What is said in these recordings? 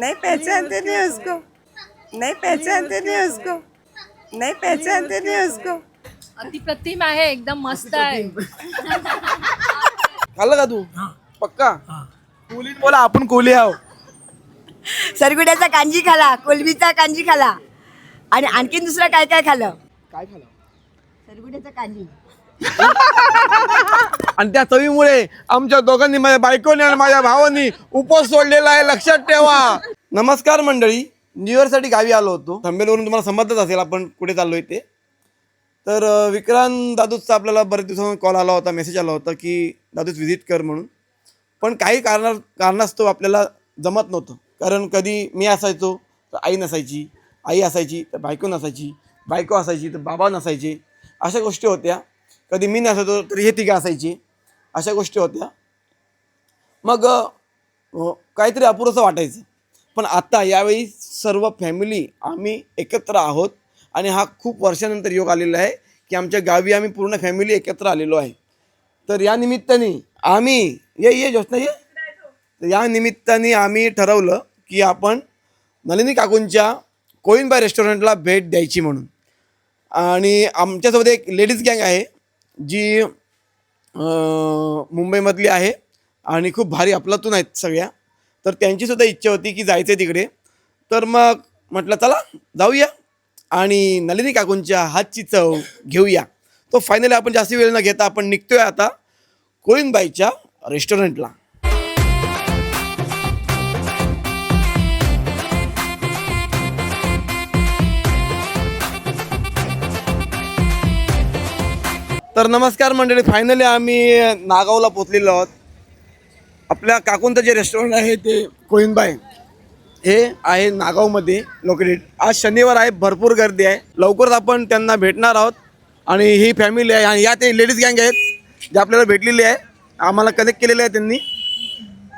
नहीं पहचानते नहीं उसको नहीं पहचानते नहीं उसको नहीं पहचानते नहीं उसको अतिप्रतिम आहे एकदम मस्त आहे खाल्लं का तू पक्का कोली बोला आपण कोली आहो. सरगुड्याचा कांजी खाला कोलबीचा कांजी खाला. आणि आणखीन दुसरं काय काय खाल्लं काय खाल्लं सरगुड्याचा कांजी. आणि त्या चवीमुळे आमच्या दोघांनी माझ्या बायकोने आणि माझ्या भावानी उपवास सोडलेला आहे. लक्षात ठेवा. नमस्कार मंडळी. न्यू इयरसाठी गावी आलो होतो. थांबेलवरून तुम्हाला समजतच असेल आपण कुठे चाललोय ते. तर विक्रांत दादूचा आपल्याला बरेच दिवसांनी कॉल आला होता मेसेज आला होता की दादूच व्हिजिट कर म्हणून. पण काही कारणा कारणास्तव आपल्याला जमत नव्हतं. कारण कधी मी असायचो तर आई नसायची आई असायची तर बायको नसायची बायको असायची तर बाबा नसायचे. अशा गोष्टी होत्या. कधी मी नसायचो तर हे तिघं असायची. अशा गोष्टी होत्या. मग काहीतरी अपुरंसं वाटायचं. पण आता यावेळी सर्व फॅमिली आम्ही एकत्र आहोत आणि हा खूप वर्षानंतर योग आलेला आहे की आमच्या गावी आम्ही पूर्ण फॅमिली एकत्र आलेलो आहे. तर या निमित्ताने आम्ही ये ये ज्योत्ना ये. तर या निमित्ताने आम्ही ठरवलं की आपण नलिनी काकूंच्या कोईनबाय रेस्टॉरंटला भेट द्यायची म्हणून. आणि आमच्यासोबत एक लेडीज गँग आहे जी मुंबईमधली आहे आणि खूप भारी आपलातून आहेत सगळ्या. तर त्यांचीसुद्धा इच्छा होती की जायचं आहे तिकडे. तर मग म्हटलं चला जाऊया आणि नलिनी काकूंच्या हातची चव घेऊया. तो फायनली आपण जास्त वेळ न घेता आपण निघतोय आता कोळीनबाईच्या रेस्टॉरंटला तर नमस्कार मंडळी फायनली आम्ही नागावला पोचलेलो आहोत. आपल्या काकूंचं जे रेस्टॉरंट आहे ते कोहिनबाई हे आहे नागावमध्ये लोकेटेड आज शनिवार आहे भरपूर गर्दी आहे. लवकरच आपण त्यांना भेटणार आहोत. आणि ही फॅमिली आहे आणि या ते लेडीज गँग आहेत जे आपल्याला भेटलेली आहे. आम्हाला कनेक्ट केलेले आहे त्यांनी.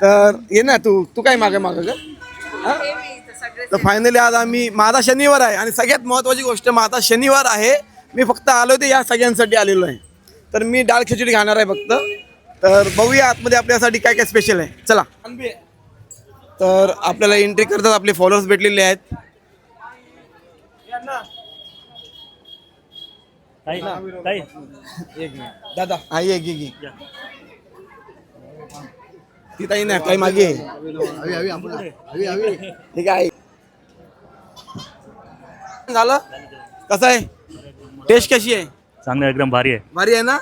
तर ये ना तू तू काय मागे मागं का तर फायनली आज आम्ही माझा शनिवार आहे. आणि सगळ्यात महत्त्वाची गोष्ट माझा शनिवार आहे. मी फक्त आलो ते या सगळ्यांसाठी आलेलो आहे. तर मी डाळ खिचडी खाणार आहे फक्त. तर बघूया आतमध्ये आपल्यासाठी काय काय स्पेशल आहे. चला. तर आपल्याला एंट्री करतात आपले फॉलोअर्स भेटलेले आहेत. ताई ताई. दादा. हा ये घे घे ती ताई नाही ताई मागे? आहे. ठीक आहे झालं? कसं आहे? टेस्ट कशी आहे? चांगलं एकदम भारी आहे. भारी आहे ना?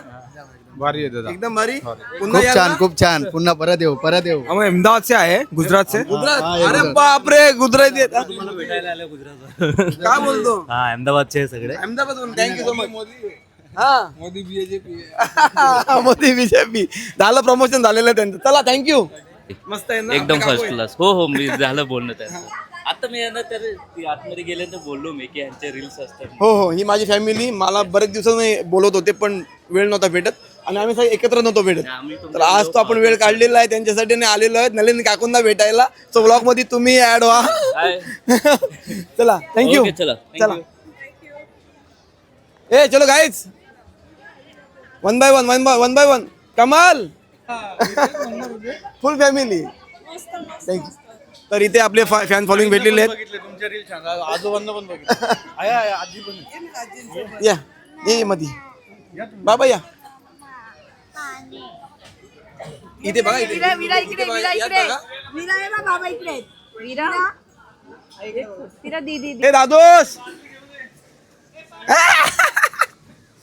भारी आहे दादा. एकदम भारी. पुन्हा खूप छान ना? खूप छान. पुन्हा परत येऊ परत येऊ. हम अहमदाबाद से आए हैं गुजरात? से गुजरात अरे बापरे गुजरात येत काय बोलतो? हा अहमदाबादचे सगळे. अहमदाबाद थँक्यू सो मच हा. मोदी बीजेपी मोदी बीजेपी झालं प्रमोशन झालेलं आहे त्यांचं. चला थँक्यू मस्त आहे ना? एकदम फर्स्ट आहे. क्लास हो हो मी झालं बोलणं त्यांचं. आता मी यांना तर ती आतमध्ये गेल्यानंतर बोललो मी की यांचे रील्स असतात. हो हो ही माझी फॅमिली मला बरेच दिवसांनी बोलत होते पण वेळ नव्हता भेटत आणि आम्ही सगळे एकत्र नव्हतो भेटत. तर आज तो आपण वेळ काढलेला आहे त्यांच्यासाठी आणि आलेलो आहे. नलिन काकूंना भेटायला. सो ब्लॉगमध्ये तुम्ही ऍड व्हा. चला थँक्यू ओके, चला. चला. ए चलो guys one by one one by one by one कमाल. फुल फॅमिली थँक्यू तर इथे आपले फॅन फॉलोइंग भेटलेले आहेत. आजोबांना पण बघितलं. या ये ये मध्ये बाबा या. इथे बघा इथे. विरा विरा इकडे इथे बघा, विरा यात इकडे. बघा. विरा आहे ना बाबा इकडे वीरा वीरा दीदी ए दादोस!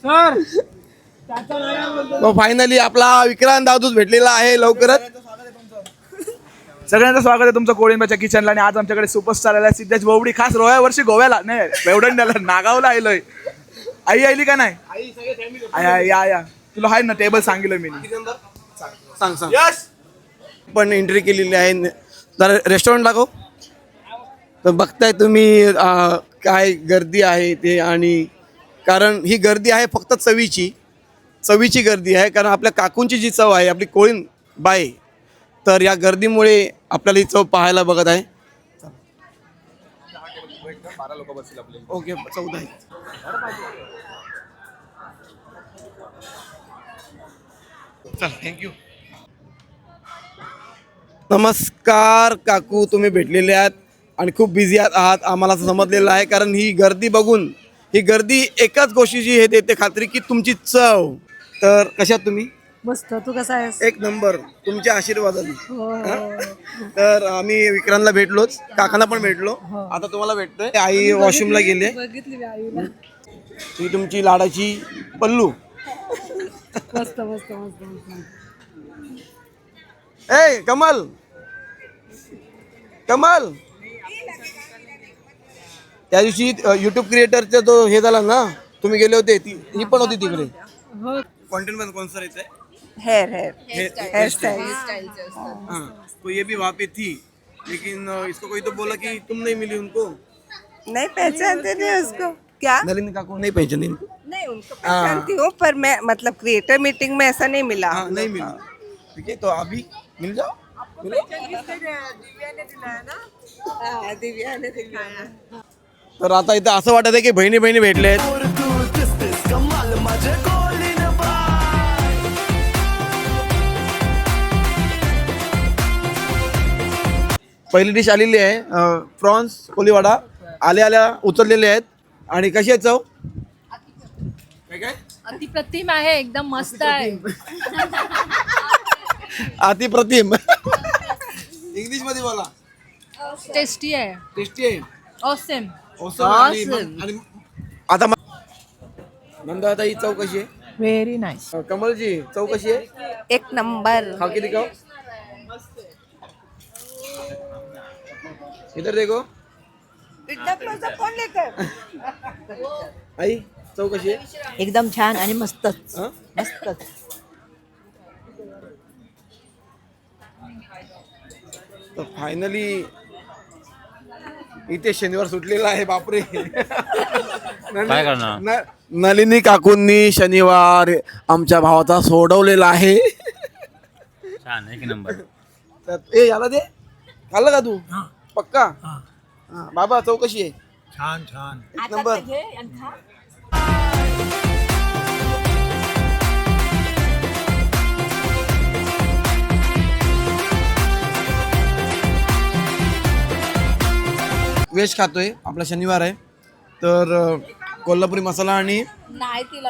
सर! फायनली आपला विक्रांत दादूस भेटलेला आहे लवकरच. सगळ्यांचं स्वागत आहे तुमचं कोळिंबाच्या किचनला आणि आज आमच्याकडे सुपरस्टार आला सिद्धेश बोबडी. खास रोया वर्षी गोव्याला. नाही एवढंड्याला नागावला आलोय. आई आली का नाही? आई, आई, या या तुला आहे ना टेबल सांगितलं मी. सांग. सांग पण एंट्री केलेली आहे. जरा रेस्टॉरंट दाखव. तर बघताय तुम्ही काय गर्दी आहे ते आणि कारण ही गर्दी आहे फक्त चवीची. चवीची गर्दी आहे. कारण आपल्या काकूंची जी चव आहे आपली कोळीन बाय तर या गर्दीमुळे आपल्याला ही चव पाहायला बघत आहे. ओके चौदा चल थँक्यू नमस्कार काकू तुम्ही भेटलेले आहात आणि खूप बिझी आहात. आम्हाला असं समजलेलं आहे कारण ही गर्दी बघून ही गर्दी एकाच गोष्टीची हे देते खात्री की तुमची चव. तर कशात तुम्ही? मस्त. तू कसा आहेस? एक नंबर. तुमच्या आशीर्वादाने. हा? तर आम्ही विक्रांतला भेटलोच. काकांना पण भेटलो. आता तुम्हाला भेटतोय. आई वॉशरूमला गेली बघितली मी आईला. ही तुमची लाडाची पल्लू. मस्त मस्त मस्त मस्त. ए कमल. कमल. त्या दिवशी युट्यूब क्रिएटरचा जो हे झाला ना तुम्ही गेले होते ती ही पण होती तिकडे. हो. कंटेंटमध्ये कौन सा रहता है हेयर हेयर हेयर स्टाइल हाँ तो ये भी वहाँ पे थी लेकिन इसको कोई तो बोला कि तुम नहीं मिली उनको। नहीं पहचानते नहीं उसको। क्या? नलिनी काकू नहीं पहचानी। नहीं उनको पहचानती हूँ पर मैं मतलब क्रिएटर मीटिंग में ऐसा नहीं मिला। हाँ नहीं मिला। ठीक है तो अभी मिल जाओ। मिलो हाँ, दिव्या ने दिखाया तर आता इथं असं वाटत आहे की बहिणी बहिणी भेटले आहेत पहिली डिश आलेली आहे प्रॉन्स कोलीवाडा आल्या आल्या उचललेले आहेत. आणि कशी आहे चव? काय काय? अतिप्रतिम आहे एकदम मस्त आहे. अतिप्रतिम. इंग्लिशमध्ये बोला. टेस्टी आहे. टेस्टी आहे. ऑसेम Awesome आणि- आणि आता नंदा ही चव कशी आहे? वेरी नाइस अ, कमलजी चव कशी आहे? एक नंबर. खा के दिखाओ इधर देखो। फोन लेकर? आई चव कशी आहे एकदम छान आणि मस्तच हं? मस्तच तर फायनली इथे शनिवार सुटलेला आहे बापरे. काय करणार? न- नलिनी काकूंनी शनिवार आमच्या भावाचा सोडवलेला आहे. छान एक नंबर. तर ए याला दे. खाल्लं का तू? पक्का? हा, बाबा चव कशी आहे. छान छान. एक नंबर. व्हेज खातोय आपला शनिवार आहे. तर अ, कोल्हापुरी मसाला आणि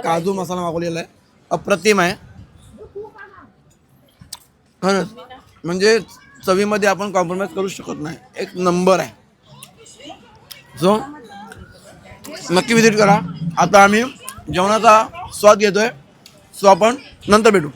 काजू मसाला मागवलेला आहे. अप्रतिम आहे. खरंच. म्हणजे चवीमध्ये आपण कॉम्प्रोमाइज करू शकत नाही. एक नंबर आहे. सो नक्की विजिट करा. आता आम्ही जेवणाचा स्वाद घेतोय. सो आपण नंतर भेटू.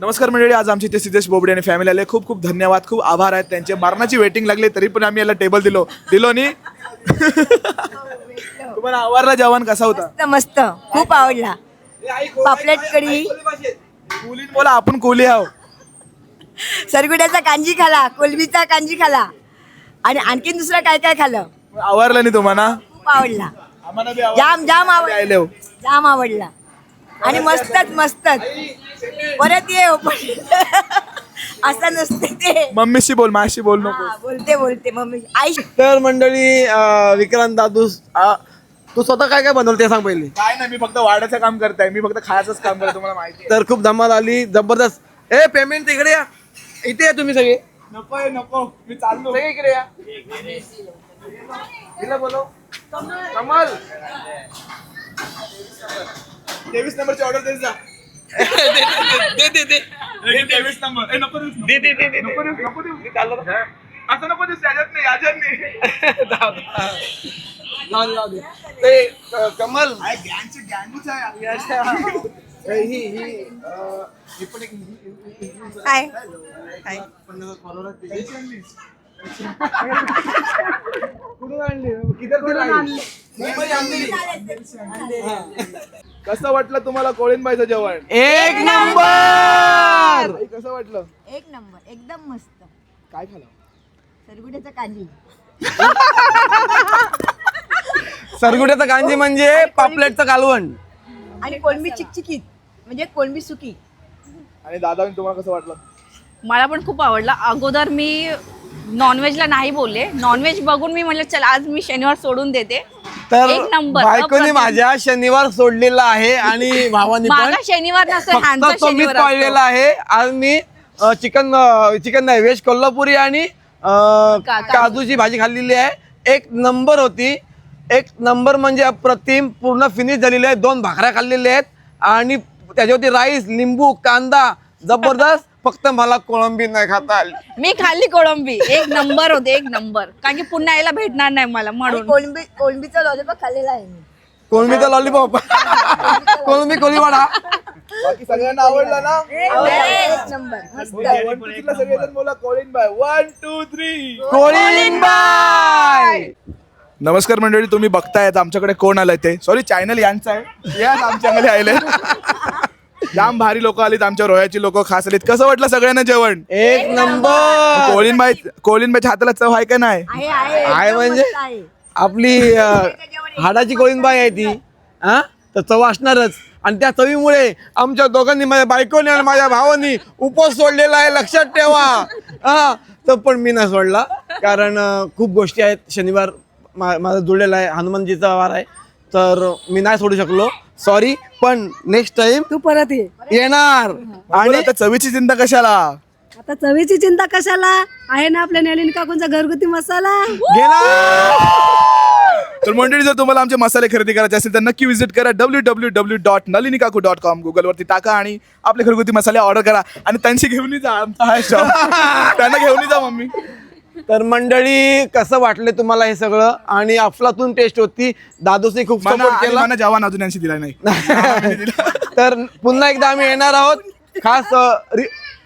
नमस्कार मंडळी आज आमचे ते सिद्धेश बोबडे आणि फॅमिली आले. खूप खूप धन्यवाद खूप आभार आहेत त्यांचे. मरणाची वेटिंग लागली तरी पण आम्ही याला टेबल दिलो. दिलो नी? तुम्हाला आवडला जेवण कसा होता? मस्त मस्त. खूप आवडला. पापलेट कढी. कोलीन बोला आपण कोली आहो सरगुड्याचा कांजी खाला कोलबीचा कांजी खाला. आणि आणखीन दुसरं काय काय खाल्लं आवडलं नाही तुम्हाला? खूप आवडला. आम्हाला बी आवडलं. जाम जाम आवडला. जाम आवडला. आणि मस्तच मस्तच. परत ये हो पण असं नसते ते. मम्मीशी बोल माशी बोल नको हा, बोलते बोलते मम्मी. आई. तर मंडळी अ, विक्रांत दादू अ, तू स्वतः काय काय बनवलं ते सांग पहिले. काय नाही मी फक्त वाढायचं काम करताय. मी फक्त खायचंच काम करतो तुम्हाला माहिती आहे. तर खूप धमाल आली जबरदस्त. ए पेमेंट इकडे या. इथे या तुम्ही सगळे. नको आहे, नको. मी चाललो. सगळे इकडे या. हिला बोलव. कमल तेवीस नंबरची ऑर्डर देत जा. दे दे दे तेवीस नंबर. ए, नको देऊस, नको. दे दे दे दे नको देऊस, नको देऊस. असं नको देऊस याच्यात नाही याच्यात नाही. जाऊ दे, जाऊ दे. ते अ, कमल. काय गँगची गँगूच आहे ही ही अ, ही पण एक हाय हाय आणली आणली कसं वाटलं तुम्हाला कोळीनबाईचं जेवण? एक नंबर! आई, कसं वाटलं? एक नंबर एकदम मस्त. काय खाला सरगुड्याचा कांजी. सरगुड्याचं कांजी म्हणजे पापलेटचं कालवण. आणि कोळंबी चिकचिकीत म्हणजे कोळंबी सुकी. आणि दादा तुम्हाला कसं वाटलं? मला पण खूप आवडला. अगोदर मी नॉनव्हेजला नाही बोलले. नॉनव्हेज बघून मी म्हणलं चल आज मी शनिवार सोडून देते. तर एक नंबर बायकोनी अप्रतिम. माझ्या शनिवार सोडलेला आहे आणि भावानी पण. मागा शनिवार नसतो ह्यांचा फक्त तो मीच शनिवार पाळलेला असतो. आहे. आज मी चिकन चिकन नाही व्हेज कोल्हापुरी आणि अ, का- काजूची भाजी खाल्लेली आहे. एक नंबर होती. एक नंबर म्हणजे अप्रतिम पूर्ण फिनिश झालेली आहे. दोन भाकऱ्या खाल्लेल्या आहेत. आणि त्याच्यावरती राईस लिंबू कांदा जबरदस्त. फक्त मला कोळंबी नाही खाता आली. मी खाल्ली कोळंबी. एक नंबर होते एक नंबर. कारण की पुन्हा यायला भेटणार नाही मला म्हणून. कोळंबी कोळंबीचा लॉलीपॉप खाल्लेला आहे मी. कोळंबीचा लॉलीपॉप कोळंबी कोळीवाडा बाकी सगळ्यांना आवडला ना? एक नंबर मस्त. वन टू थ्रीला सगळेजण बोला कोळीन बाय. वन टू थ्री कोळींबाई नमस्कार मंडळी तुम्ही बघतायत आमच्याकडे कोण आलंय ते? सॉरी चॅनल यांचं आहे. याच आमच्याकडे आले जाम भारी लोक आलीत आमच्या रोह्याची लोक खास आलीत. कसं वाटलं सगळ्यांना जेवण? एक नंबर! कोळीनबाई कोळीनबाईच्या हाताला चव आहे का नाही? आहे म्हणजे. आपली हाडाची कोळींबाई आहे ती. हा? तर चव असणारच. आणि त्या चवीमुळे आमच्या दोघांनी माझ्या बायकोने आणि माझ्या भावानी उपवास सोडलेला आहे लक्षात ठेवा. हा? तर पण मी नाही सोडला. कारण खूप गोष्टी आहेत. शनिवार मा माझा जुळलेला आहे हनुमानजीचा वार आहे. तर मी नाही सोडू शकलो. सॉरी पण नेक्स्ट टाइम तू परत ये. येणार. आणि आता चवीची चिंता कशाला? आता चवीची चिंता कशाला? आहे ना आपल्या नलिनी काकूंचा घरगुती मसाला. घेणार तर मंडळी जर तुम्हाला आमचे मसाले खरेदी करायचे असेल तर नक्की विजिट करा W W W dot Nalini Kaku dot com गुगलवरती टाका आणि आपले घरगुती मसाले ऑर्डर करा. आणि त्यांची घेऊन जा आमचा हा शॉप त्यांना घेऊन जा मम्मी. तर मंडळी कसं वाटलं तुम्हाला हे सगळं? आणि अफलातून टेस्ट होती. दादूसनी खूप सपोर्ट आणि केला. मला जवान अजून यांशी दिला नाही. तर पुन्हा एकदा आम्ही येणार आहोत खास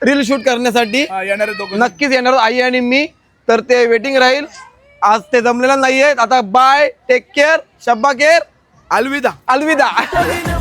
रील शूट करण्यासाठी. येणारे नक्कीच येणार आहोत, आई आणि मी. तर ते वेटिंग राहील. आज ते जमलेलं नाहीये आता बाय टेक केअर शब्बा केअर अलविदा. अलविदा.